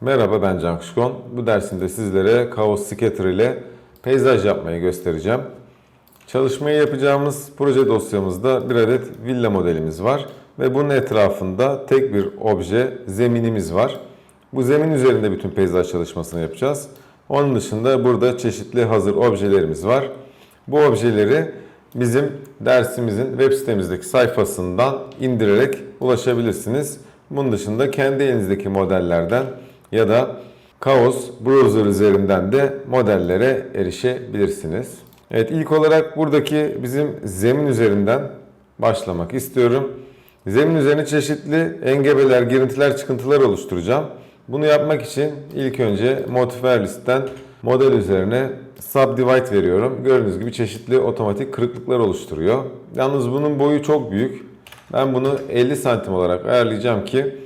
Merhaba ben Can Kuşkon. Bu dersimde sizlere Chaos Scatter ile peyzaj yapmayı göstereceğim. Çalışmayı yapacağımız proje dosyamızda bir adet villa modelimiz var ve bunun etrafında tek bir obje, zeminimiz var. Bu zemin üzerinde bütün peyzaj çalışmasını yapacağız. Onun dışında burada çeşitli hazır objelerimiz var. Bu objeleri bizim dersimizin web sitemizdeki sayfasından indirerek ulaşabilirsiniz. Bunun dışında kendi elinizdeki modellerden ya da Chaos browser üzerinden de modellere erişebilirsiniz. Evet ilk olarak buradaki bizim zemin üzerinden başlamak istiyorum. Zemin üzerine çeşitli engebeler, girintiler, çıkıntılar oluşturacağım. Bunu yapmak için ilk önce Modifier listten model üzerine Subdivide veriyorum. Gördüğünüz gibi çeşitli otomatik kırıklıklar oluşturuyor. Yalnız bunun boyu çok büyük. Ben bunu 50 santim olarak ayarlayacağım ki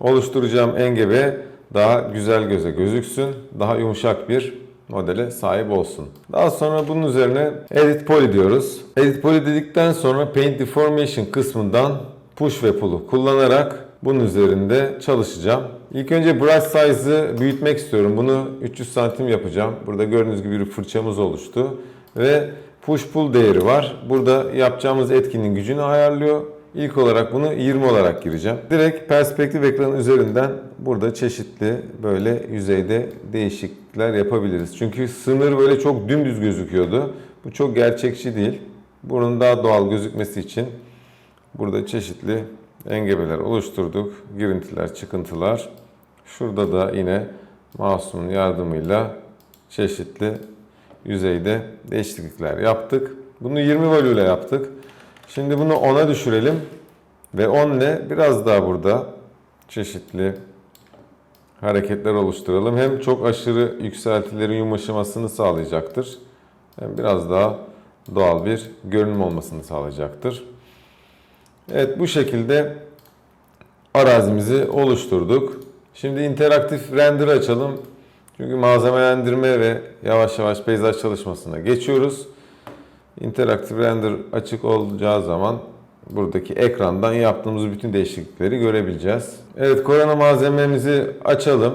oluşturacağım engebe daha güzel göze gözüksün. Daha yumuşak bir modele sahip olsun. Daha sonra bunun üzerine Edit Poly diyoruz. Edit Poly dedikten sonra Paint Deformation kısmından Push ve Pull'u kullanarak bunun üzerinde çalışacağım. İlk önce brush size'ı büyütmek istiyorum. Bunu 300 santim yapacağım. Burada gördüğünüz gibi bir fırçamız oluştu. Ve push pull değeri var. Burada yapacağımız etkinin gücünü ayarlıyor. İlk olarak bunu 20 olarak gireceğim. Direkt perspektif ekranı üzerinden burada çeşitli böyle yüzeyde değişiklikler yapabiliriz. Çünkü sınır böyle çok dümdüz gözüküyordu. Bu çok gerçekçi değil. Bunun daha doğal gözükmesi için burada çeşitli engebeler oluşturduk. Girintiler, çıkıntılar. Şurada da yine mouse'un yardımıyla çeşitli yüzeyde değişiklikler yaptık. Bunu 20 value ile yaptık. Şimdi bunu 10'a düşürelim ve 10 ile biraz daha burada çeşitli hareketler oluşturalım. Hem çok aşırı yükseltilerin yumuşamasını sağlayacaktır. Hem biraz daha doğal bir görünüm olmasını sağlayacaktır. Evet bu şekilde arazimizi oluşturduk. Şimdi interaktif render açalım. Çünkü malzemelendirme ve yavaş yavaş peyzaj çalışmasına geçiyoruz. İnteraktif render açık olacağı zaman buradaki ekrandan yaptığımız bütün değişiklikleri görebileceğiz. Evet korona malzememizi açalım.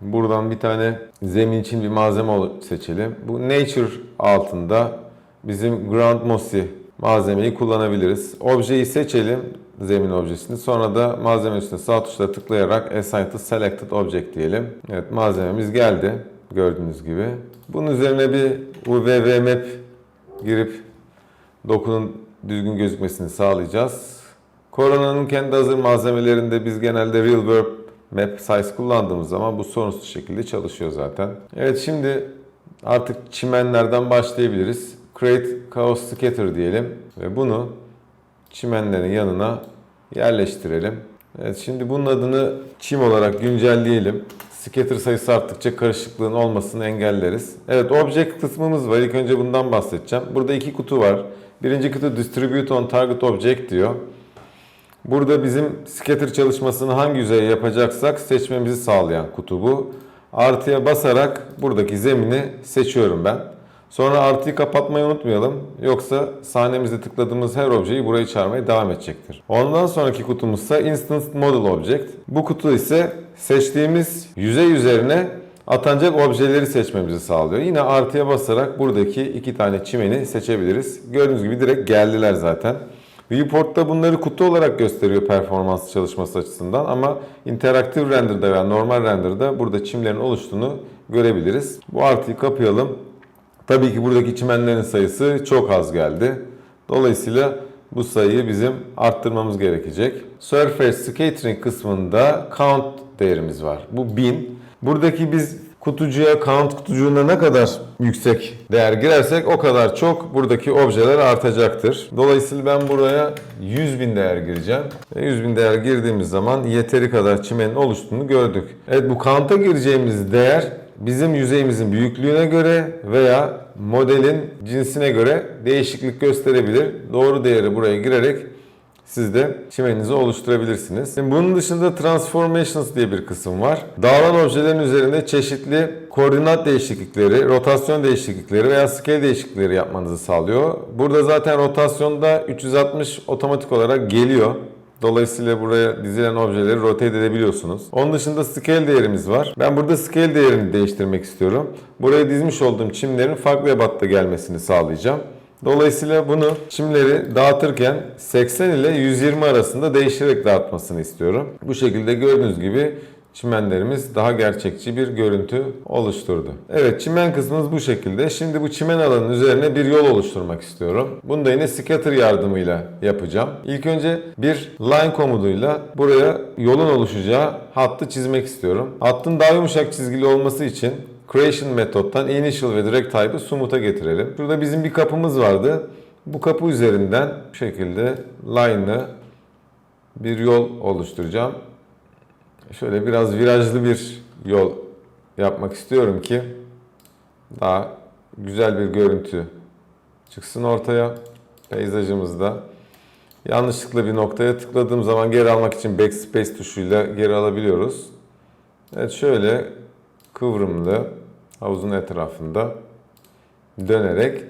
Buradan bir tane zemin için bir malzeme seçelim. Bu Nature altında bizim Ground Mossy malzemeyi kullanabiliriz. Objeyi seçelim, zemin objesini. Sonra da malzeme üstüne sağ tuşla tıklayarak Assign to Selected Object diyelim. Evet malzememiz geldi gördüğünüz gibi. Bunun üzerine bir UVV Map girip dokunun düzgün gözükmesini sağlayacağız. Corona'nın kendi hazır malzemelerinde biz genelde Real World Map Size kullandığımız zaman bu sorunsuz şekilde çalışıyor zaten. Evet şimdi artık çimenlerden başlayabiliriz. Create Chaos Scatter diyelim ve bunu çimenlerin yanına yerleştirelim. Evet şimdi bunun adını çim olarak güncelleyelim. Scatter sayısı arttıkça karışıklığın olmasını engelleriz. Evet object kısmımız var. İlk önce bundan bahsedeceğim. Burada iki kutu var. Birinci kutu Distribute on Target Object diyor. Burada bizim scatter çalışmasını hangi yüzeye yapacaksak seçmemizi sağlayan kutu bu. Artıya basarak buradaki zemini seçiyorum ben. Sonra artıyı kapatmayı unutmayalım. Yoksa sahnemizde tıkladığımız her objeyi buraya çağırmaya devam edecektir. Ondan sonraki kutumuzsa Instance Model Object. Bu kutu ise seçtiğimiz yüzey üzerine atanacak objeleri seçmemizi sağlıyor. Yine artıya basarak buradaki iki tane çimeni seçebiliriz. Gördüğünüz gibi direkt geldiler zaten. Viewport'ta bunları kutu olarak gösteriyor performans çalışması açısından ama interaktif render'da veya normal render'da burada çimlerin oluştuğunu görebiliriz. Bu artıyı kapayalım. Tabii ki buradaki çimenlerin sayısı çok az geldi. Dolayısıyla bu sayıyı bizim arttırmamız gerekecek. Surface Scattering kısmında count değerimiz var. Bu 1000. Buradaki biz kutucuya, count kutucuğuna ne kadar yüksek değer girersek o kadar çok buradaki objeler artacaktır. Dolayısıyla ben buraya 100 bin değer gireceğim. Ve 100 bin değer girdiğimiz zaman yeteri kadar çimenin oluştuğunu gördük. Evet bu count'a gireceğimiz değer bizim yüzeyimizin büyüklüğüne göre veya modelin cinsine göre değişiklik gösterebilir. Doğru değeri buraya girerek siz de çimeninizi oluşturabilirsiniz. Şimdi bunun dışında Transformations diye bir kısım var. Dağılan objelerin üzerinde çeşitli koordinat değişiklikleri, rotasyon değişiklikleri veya scale değişiklikleri yapmanızı sağlıyor. Burada zaten rotasyonda 360 otomatik olarak geliyor. Dolayısıyla buraya dizilen objeleri rotate edebiliyorsunuz. Onun dışında scale değerimiz var. Ben burada scale değerini değiştirmek istiyorum. Buraya dizmiş olduğum çimlerin farklı ebatta gelmesini sağlayacağım. Dolayısıyla bunu çimleri dağıtırken 80 ile 120 arasında değiştirerek dağıtmasını istiyorum. Bu şekilde gördüğünüz gibi çimenlerimiz daha gerçekçi bir görüntü oluşturdu. Evet çimen kısmımız bu şekilde. Şimdi bu çimen alanının üzerine bir yol oluşturmak istiyorum. Bunu da yine scatter yardımıyla yapacağım. İlk önce bir line komutuyla buraya yolun oluşacağı hattı çizmek istiyorum. Hattın daha yumuşak çizgili olması için creation metottan initial ve direct type'ı sumut'a getirelim. Şurada bizim bir kapımız vardı. Bu kapı üzerinden bu şekilde line'ı bir yol oluşturacağım. Şöyle biraz virajlı bir yol yapmak istiyorum ki daha güzel bir görüntü çıksın ortaya peyzajımızda. Yanlışlıkla bir noktaya tıkladığım zaman geri almak için backspace tuşuyla geri alabiliyoruz. Evet şöyle kıvrımlı havuzun etrafında dönerek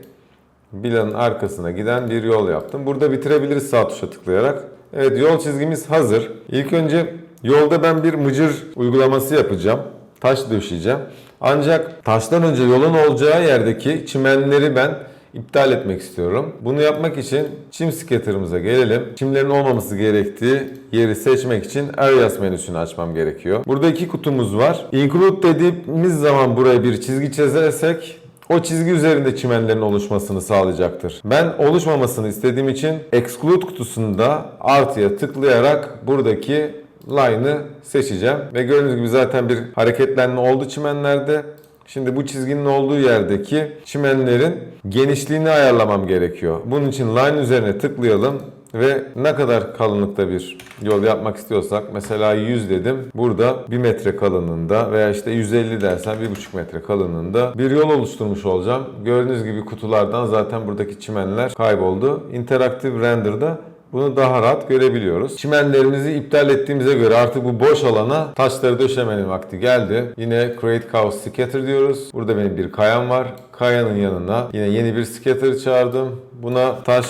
bilanın arkasına giden bir yol yaptım. Burada bitirebiliriz sağ tuşa tıklayarak. Evet yol çizgimiz hazır. İlk önce yolda ben bir mıcır uygulaması yapacağım. Taş döşeyeceğim. Ancak taştan önce yolun olacağı yerdeki çimenleri ben iptal etmek istiyorum. Bunu yapmak için çim scatter'ımıza gelelim. Çimlerin olmaması gerektiği yeri seçmek için Areas menüsünü açmam gerekiyor. Burada iki kutumuz var. Include dediğimiz zaman buraya bir çizgi çizersek o çizgi üzerinde çimenlerin oluşmasını sağlayacaktır. Ben oluşmamasını istediğim için Exclude kutusunda artıya tıklayarak buradaki line'ı seçeceğim. Ve gördüğünüz gibi zaten bir hareketlenme oldu çimenlerde. Şimdi bu çizginin olduğu yerdeki çimenlerin genişliğini ayarlamam gerekiyor. Bunun için line üzerine tıklayalım ve ne kadar kalınlıkta bir yol yapmak istiyorsak mesela 100 dedim. Burada 1 metre kalınlığında veya işte 150 dersen 1,5 metre kalınlığında bir yol oluşturmuş olacağım. Gördüğünüz gibi kutulardan zaten buradaki çimenler kayboldu. Interaktif render'da bunu daha rahat görebiliyoruz. Çimenlerimizi iptal ettiğimize göre artık bu boş alana taşları döşemenin vakti geldi. Yine Create Chaos Scatter diyoruz. Burada benim bir kayam var. Kayanın yanına yine yeni bir scatter çağırdım. Buna taş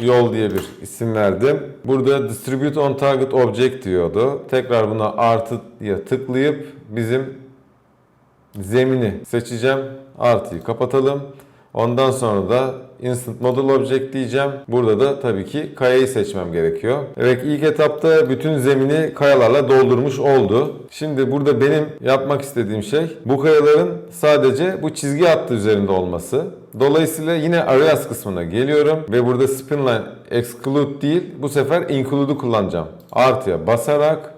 yol diye bir isim verdim. Burada Distribute on Target Object diyordu. Tekrar buna artıya tıklayıp bizim zemini seçeceğim. Artıyı kapatalım. Ondan sonra da Instant Model Object diyeceğim. Burada da tabii ki kayayı seçmem gerekiyor. Evet ilk etapta bütün zemini kayalarla doldurmuş oldu. Şimdi burada benim yapmak istediğim şey bu kayaların sadece bu çizgi hattı üzerinde olması. Dolayısıyla yine Areas kısmına geliyorum ve burada Spinline Exclude değil bu sefer Include'u kullanacağım. Artıya basarak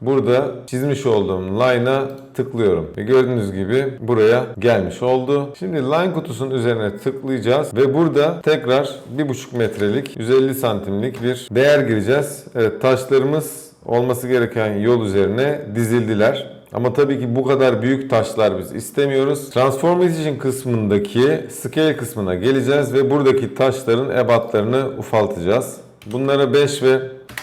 Burada çizmiş olduğum line'a tıklıyorum. Ve gördüğünüz gibi buraya gelmiş oldu. Şimdi line kutusunun üzerine tıklayacağız ve burada tekrar 1,5 metrelik 150 santimlik bir değer gireceğiz. Evet taşlarımız olması gereken yol üzerine dizildiler. Ama tabii ki bu kadar büyük taşlar biz istemiyoruz. Transformation kısmındaki scale kısmına geleceğiz ve buradaki taşların ebatlarını ufaltacağız. Bunlara 5 ve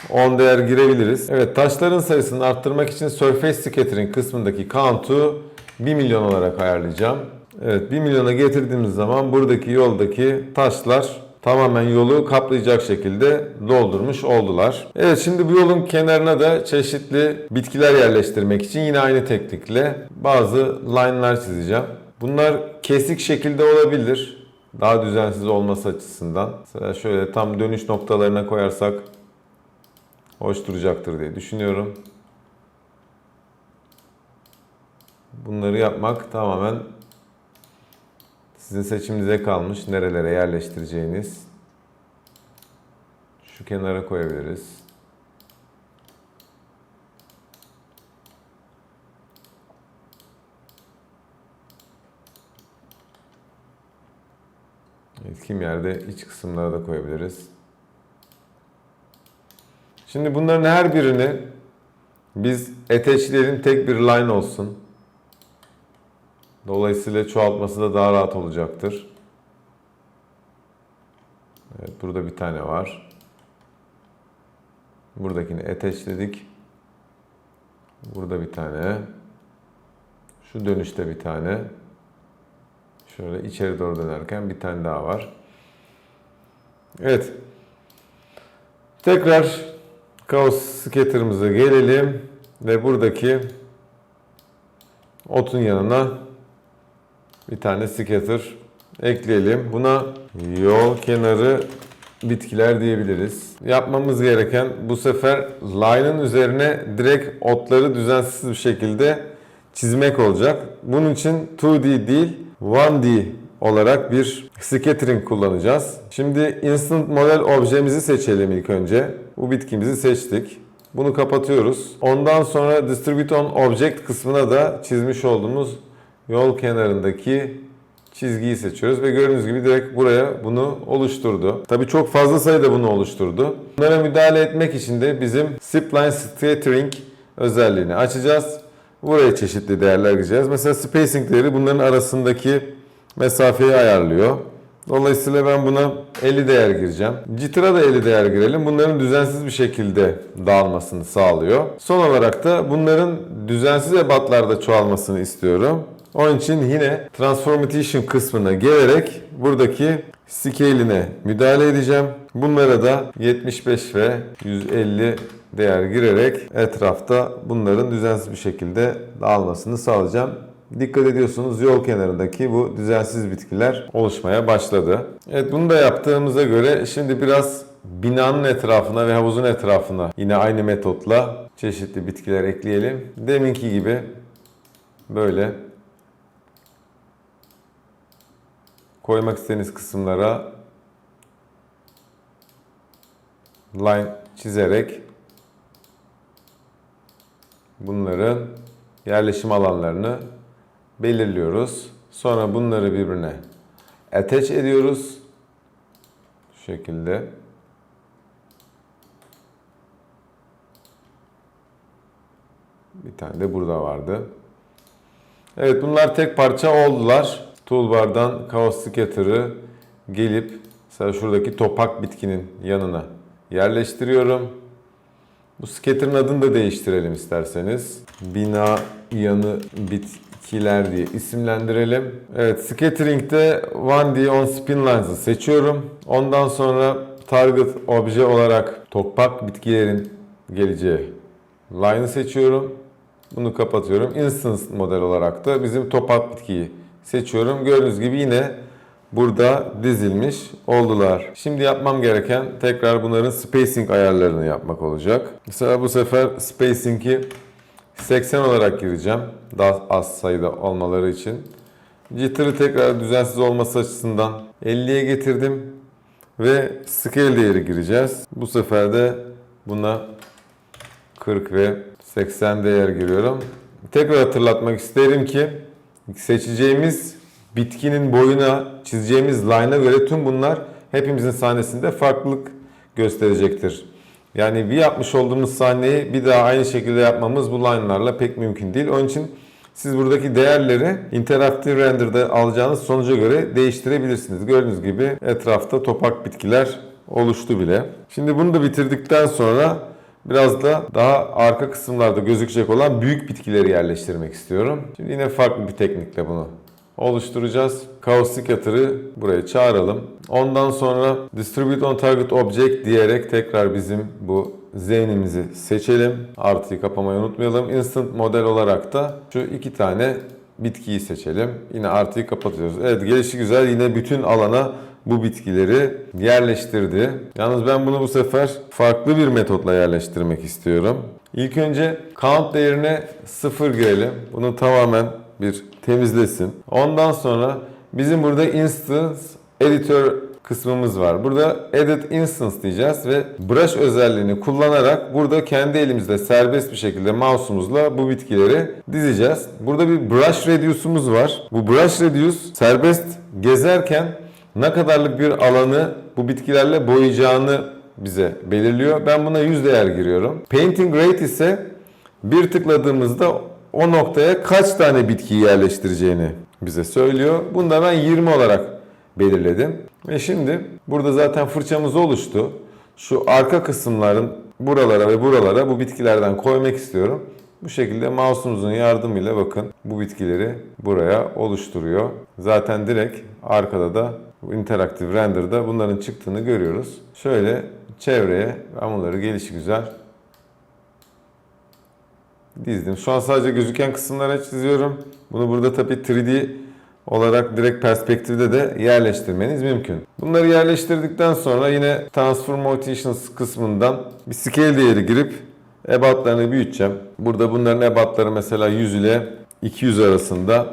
10 değer girebiliriz. Evet taşların sayısını arttırmak için Surface Scattering kısmındaki count'u 1 milyon olarak ayarlayacağım. Evet 1 milyona getirdiğimiz zaman buradaki yoldaki taşlar tamamen yolu kaplayacak şekilde doldurmuş oldular. Evet şimdi bu yolun kenarına da çeşitli bitkiler yerleştirmek için yine aynı teknikle bazı line'lar çizeceğim. Bunlar kesik şekilde olabilir. Daha düzensiz olması açısından. Mesela şöyle tam dönüş noktalarına koyarsak hoş duracaktır diye düşünüyorum. Bunları yapmak tamamen sizin seçiminize kalmış. Nerelere yerleştireceğiniz. Şu kenara koyabiliriz. Evet, kim yerde iç kısımlara da koyabiliriz. Şimdi bunların her birini biz eteçleyelim tek bir line olsun. Dolayısıyla çoğaltması da daha rahat olacaktır. Evet burada bir tane var. Buradakini eteçledik. Burada bir tane. Şu dönüşte bir tane. Şöyle içeri doğru dönerken bir tane daha var. Evet. Tekrar Chaos Scatter'ımıza gelelim ve buradaki otun yanına bir tane scatter ekleyelim. Buna yol kenarı bitkiler diyebiliriz. Yapmamız gereken bu sefer line'ın üzerine direkt otları düzensiz bir şekilde çizmek olacak. Bunun için 2D değil 1D olarak bir scattering kullanacağız. Şimdi instant model objemizi seçelim ilk önce. Bu bitkimizi seçtik. Bunu kapatıyoruz. Ondan sonra distribute on object kısmına da çizmiş olduğumuz yol kenarındaki çizgiyi seçiyoruz ve gördüğünüz gibi direkt buraya bunu oluşturdu. Tabii çok fazla sayıda bunu oluşturdu. Bunlara müdahale etmek için de bizim spline scattering özelliğini açacağız. Buraya çeşitli değerler gireceğiz. Mesela spacing değeri bunların arasındaki mesafeyi ayarlıyor. Dolayısıyla ben buna 50 değer gireceğim. Jitter'a da 50 değer girelim. Bunların düzensiz bir şekilde dağılmasını sağlıyor. Son olarak da bunların düzensiz ebatlarda çoğalmasını istiyorum. Onun için yine Transformation kısmına gelerek buradaki scale'ine müdahale edeceğim. Bunlara da 75 ve 150 değer girerek etrafta bunların düzensiz bir şekilde dağılmasını sağlayacağım. Dikkat ediyorsunuz yol kenarındaki bu düzensiz bitkiler oluşmaya başladı. Evet bunu da yaptığımıza göre şimdi biraz binanın etrafına ve havuzun etrafına yine aynı metotla çeşitli bitkiler ekleyelim. Deminki gibi böyle koymak istediğiniz kısımlara line çizerek bunların yerleşim alanlarını belirliyoruz. Sonra bunları birbirine attach ediyoruz. Şu şekilde. Bir tane de burada vardı. Evet bunlar tek parça oldular. Toolbar'dan Chaos Scatter'ı gelip mesela şuradaki topak bitkinin yanına yerleştiriyorum. Bu scatter'ın adını da değiştirelim isterseniz. Bina yanı bitkiler diye isimlendirelim. Evet scattering'de 1D on spin lines'ı seçiyorum. Ondan sonra target obje olarak topak bitkilerin geleceği line'ı seçiyorum. Bunu kapatıyorum. Instance model olarak da bizim topak bitkiyi seçiyorum. Gördüğünüz gibi yine burada dizilmiş oldular. Şimdi yapmam gereken tekrar bunların spacing ayarlarını yapmak olacak. Mesela bu sefer spacing'i 80 olarak gireceğim. Daha az sayıda olmaları için. Jitter'ı tekrar düzensiz olması açısından 50'ye getirdim. Ve scale değeri gireceğiz. Bu sefer de buna 40 ve 80 değer giriyorum. Tekrar hatırlatmak isterim ki seçeceğimiz bitkinin boyuna çizeceğimiz line'a göre tüm bunlar hepimizin sahnesinde farklılık gösterecektir. Yani bir yapmış olduğumuz sahneyi bir daha aynı şekilde yapmamız bu line'larla pek mümkün değil. Onun için siz buradaki değerleri interaktif render'da alacağınız sonuca göre değiştirebilirsiniz. Gördüğünüz gibi etrafta topak bitkiler oluştu bile. Şimdi bunu da bitirdikten sonra biraz da daha arka kısımlarda gözükecek olan büyük bitkileri yerleştirmek istiyorum. Şimdi yine farklı bir teknikle bunu oluşturacağız. Chaos Scatter'ı buraya çağıralım. Ondan sonra Distribute on Target Object diyerek tekrar bizim bu zeynimizi seçelim. Artıyı kapamayı unutmayalım. Instant model olarak da şu iki tane bitkiyi seçelim. Yine artıyı kapatıyoruz. Evet gelişi güzel yine bütün alana bu bitkileri yerleştirdi. Yalnız ben bunu bu sefer farklı bir metotla yerleştirmek istiyorum. İlk önce count değerine 0 girelim. Bunu tamamen bir temizlesin. Ondan sonra bizim burada instance editor kısmımız var. Burada edit instance diyeceğiz ve brush özelliğini kullanarak burada kendi elimizde serbest bir şekilde mouse'umuzla bu bitkileri dizeceğiz. Burada bir brush radius'umuz var. Bu brush radius serbest gezerken ne kadarlık bir alanı bu bitkilerle boyayacağını bize belirliyor. Ben buna 100 değer giriyorum. Painting rate ise bir tıkladığımızda o noktaya kaç tane bitkiyi yerleştireceğini bize söylüyor. Bunu da ben 20 olarak belirledim. Ve şimdi burada zaten fırçamız oluştu. Şu arka kısımların buralara ve buralara bu bitkilerden koymak istiyorum. Bu şekilde mouse'umuzun yardımıyla bakın bu bitkileri buraya oluşturuyor. Zaten direkt arkada da bu interaktif render'da bunların çıktığını görüyoruz. Şöyle çevreye ben bunları gelişi güzel dizdim. Şu an sadece gözüken kısımlara çiziyorum. Bunu burada tabii 3D olarak direkt perspektifte de yerleştirmeniz mümkün. Bunları yerleştirdikten sonra yine Transform Rotations kısmından bir scale değeri girip ebatlarını büyüteceğim. Burada bunların ebatları mesela 100 ile 200 arasında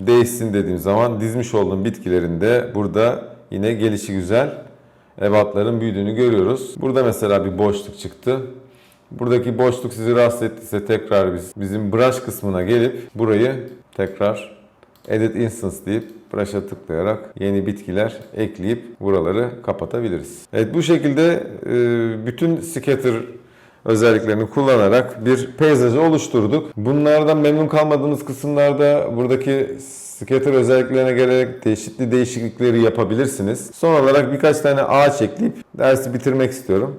değişsin dediğim zaman dizmiş olduğum bitkilerinde burada yine gelişi güzel ebatların büyüdüğünü görüyoruz. Burada mesela bir boşluk çıktı. Buradaki boşluk sizi rahatsız ettiyse tekrar biz bizim brush kısmına gelip burayı tekrar Edit Instance deyip brush'a tıklayarak yeni bitkiler ekleyip buraları kapatabiliriz. Evet bu şekilde e, bütün scatter özelliklerini kullanarak bir peyzajı oluşturduk. Bunlardan memnun kalmadığınız kısımlarda buradaki scatter özelliklerine göre çeşitli değişiklikleri yapabilirsiniz. Son olarak birkaç tane ağaç ekleyip dersi bitirmek istiyorum.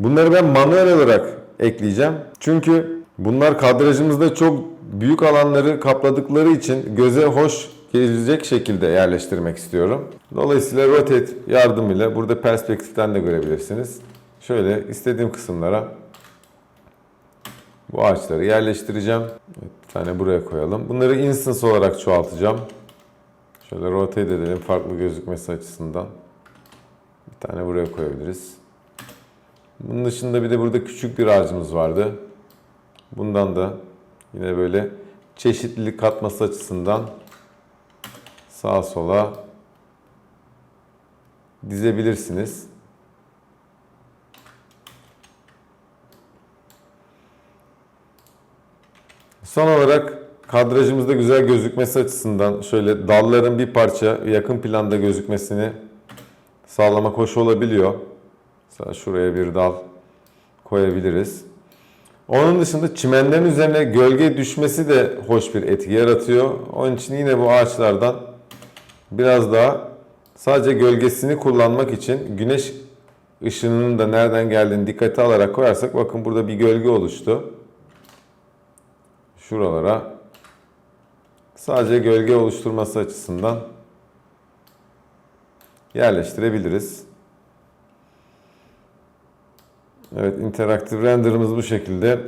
Bunları ben manuel olarak ekleyeceğim. Çünkü bunlar kadrajımızda çok büyük alanları kapladıkları için göze hoş gelecek şekilde yerleştirmek istiyorum. Dolayısıyla rotate yardımıyla burada perspektiften de görebilirsiniz. Şöyle istediğim kısımlara bu ağaçları yerleştireceğim. Bir tane buraya koyalım. Bunları instance olarak çoğaltacağım. Şöyle rotate edelim farklı gözükmesi açısından. Bir tane buraya koyabiliriz. Bunun dışında bir de burada küçük bir ağacımız vardı. Bundan da yine böyle çeşitlilik katması açısından sağa sola dizebilirsiniz. Son olarak kadrajımızda güzel gözükmesi açısından şöyle dalların bir parça yakın planda gözükmesini sağlamak hoş olabiliyor. Mesela şuraya bir dal koyabiliriz. Onun dışında çimenlerin üzerine gölge düşmesi de hoş bir etki yaratıyor. Onun için yine bu ağaçlardan biraz daha sadece gölgesini kullanmak için güneş ışınının da nereden geldiğini dikkate alarak koyarsak bakın burada bir gölge oluştu. Şuralara sadece gölge oluşturması açısından yerleştirebiliriz. Evet, interaktif renderımız bu şekilde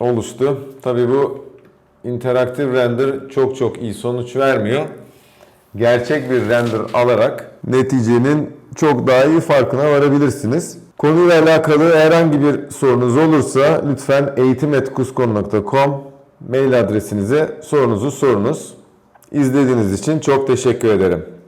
oluştu. Tabii bu interaktif render çok çok iyi sonuç vermiyor. Gerçek bir render alarak neticenin çok daha iyi farkına varabilirsiniz. Konuyla alakalı herhangi bir sorunuz olursa lütfen eğitim.kuskon.com mail adresinize sorunuzu sorunuz. İzlediğiniz için çok teşekkür ederim.